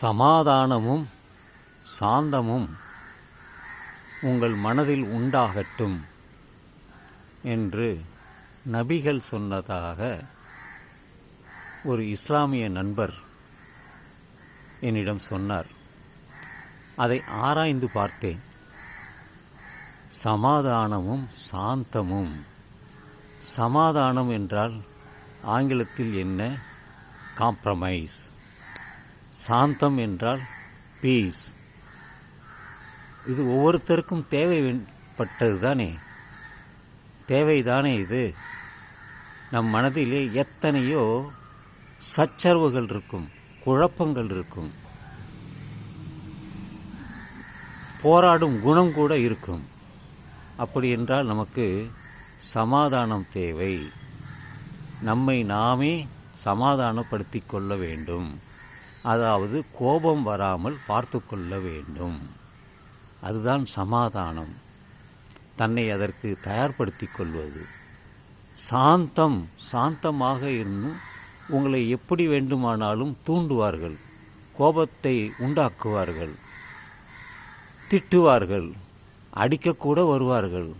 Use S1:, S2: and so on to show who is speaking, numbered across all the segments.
S1: சமாதானமும் சாந்தமும் உங்கள் மனதில் உண்டாகட்டும் என்று நபிகள் சொன்னதாக ஒரு இஸ்லாமிய நண்பர் என்னிடம் சொன்னார். அதை ஆராய்ந்து பார்த்தேன். சமாதானமும் சாந்தமும். சமாதானம் என்றால் ஆங்கிலத்தில் என்ன? காம்ப்ரமைஸ் சாந்தம் என்றால் பீஸ் இது ஒவ்வொருத்தருக்கும் தேவைப்பட்டது தானே தேவைதானே இது? நம் மனதிலே எத்தனையோ சச்சரவுகள் இருக்கும் குழப்பங்கள் இருக்கும். போராடும் குணம் கூட இருக்கும். அப்படி என்றால் நமக்கு சமாதானம் தேவை. நம்மை நாமே சமாதானப்படுத்தி கொள்ள வேண்டும். அதாவது கோபம் வராமல் பார்த்து கொள்ள வேண்டும். அதுதான் சமாதானம். தன்னை அதற்கு தயார்படுத்தி கொள்வது. சாந்தம் சாந்தமாக இருந்தும் உங்களை எப்படி வேண்டுமானாலும் தூண்டுவார்கள். கோபத்தை உண்டாக்குவார்கள். திட்டுவார்கள். அடிக்கக்கூட வருவார்கள்.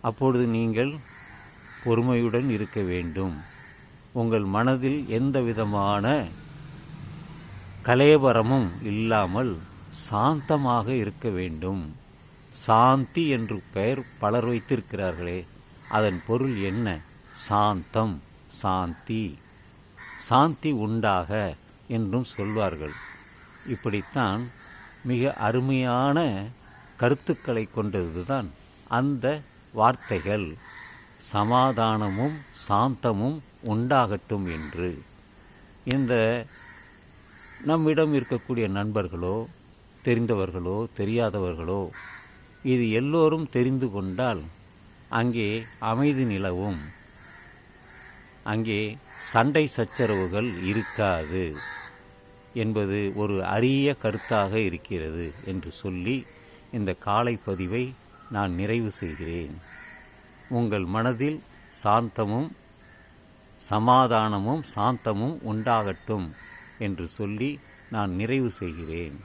S1: அப்பொழுது நீங்கள் பொறுமையுடன் இருக்க வேண்டும். உங்கள் மனதில் எந்த விதமான கலேபரமும் இல்லாமல் சாந்தமாக இருக்க வேண்டும். சாந்தி என்று பெயர் பலர் வைத்திருக்கிறார்களே அதன் பொருள் என்ன? சாந்தம் சாந்தி. சாந்தி உண்டாக என்றும் சொல்வார்கள். இப்படித்தான் மிக அருமையான கருத்துக்களை கொண்டதுதான் அந்த வார்த்தைகள். சமாதானமும் சாந்தமும் உண்டாகட்டும் என்று. இந்த நம்மிடம் இருக்கக்கூடிய நண்பர்களோ தெரிந்தவர்களோ தெரியாதவர்களோ இது எல்லோரும் தெரிந்து கொண்டால் அங்கே அமைதி நிலவும். அங்கே சண்டை சச்சரவுகள் இருக்காது என்பது ஒரு அரிய கருத்தாக இருக்கிறது என்று சொல்லி இந்த காலை பதிவை நான் நிறைவு செய்கிறேன். உங்கள் மனதில் சாந்தமும் சமாதானமும் சாந்தமும் உண்டாகட்டும். என்று சொல்லி நான் நிறைவு செய்கிறேன்.